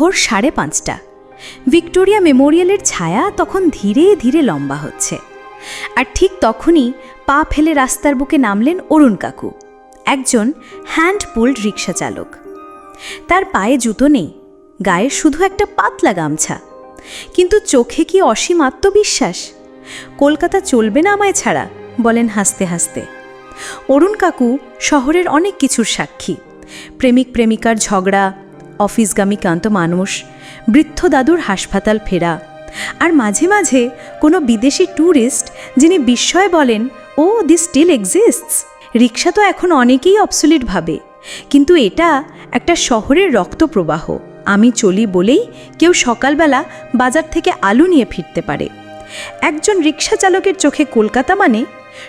ভোর সাড়ে পাঁচটা। ভিক্টোরিয়া মেমোরিয়ালের ছায়া তখন ধীরে ধীরে লম্বা হচ্ছে। আর ঠিক তখনই পা ফেলে রাস্তার বুকে নামলেন অরুণ কাকু, একজন হ্যান্ড পুলড রিক্সা চালক। তার পায়ে জুতো নেই, গায়ে শুধু একটা পাতলা গামছা। কিন্তু চোখে কি অসীম আত্মবিশ্বাস? কলকাতা চলবে না আমায় ছাড়া, বলেন হাসতে হাসতে। অরুণ কাকু শহরের অনেক কিছুর সাক্ষী, প্রেমিক প্রেমিকার ঝগড়া অফিসগামী কান্ত মানুষ, বৃদ্ধ দাদুর হাসপাতাল ফেরা। আর মাঝে মাঝে কোনো বিদেশি ট্যুরিস্ট যিনি বিস্ময়ে বলেন, oh this still exists rickshaw তো এখন অনেকেই অবসলিট ভাবে। কিন্তু এটা একটা শহরের রক্তপ্রবাহ আমি চলি বলেই কেউ সকালবেলা বাজার থেকে আলু নিয়ে ফিরতে পারে। একজন রিক্সা চালকের চোখে কলকাতা মানে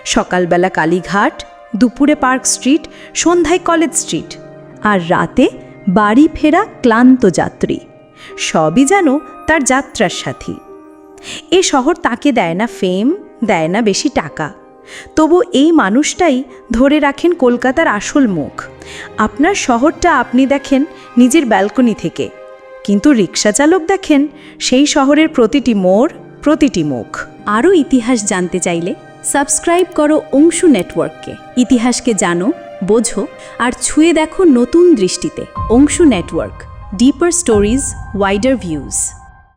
সকালবেলা কালীঘাট, দুপুরে পার্ক স্ট্রিট, সন্ধ্যায় কলেজ স্ট্রিট। আর রাতে বাড়ি ফেরা ক্লান্ত যাত্রী। সবই যেন তার যাত্রার সাথী। এ শহর তাকে দেয় না ফেম দেয় না বেশি টাকা। তবু এই মানুষটাই ধরে রাখেন কলকাতার আসল মুখ। আপনার শহরটা আপনি দেখেন নিজের ব্যালকনি থেকে। কিন্তু রিক্সা চালক দেখেন সেই শহরের প্রতিটি মোড়, প্রতিটি মুখ। আরও ইতিহাস জানতে চাইলে সাবস্ক্রাইব করো অংশু নেটওয়ার্ককে ইতিহাসকে জানো বোঝো আর ছুঁয়ে দেখো নতুন দৃষ্টিতে Anshu network deeper stories wider views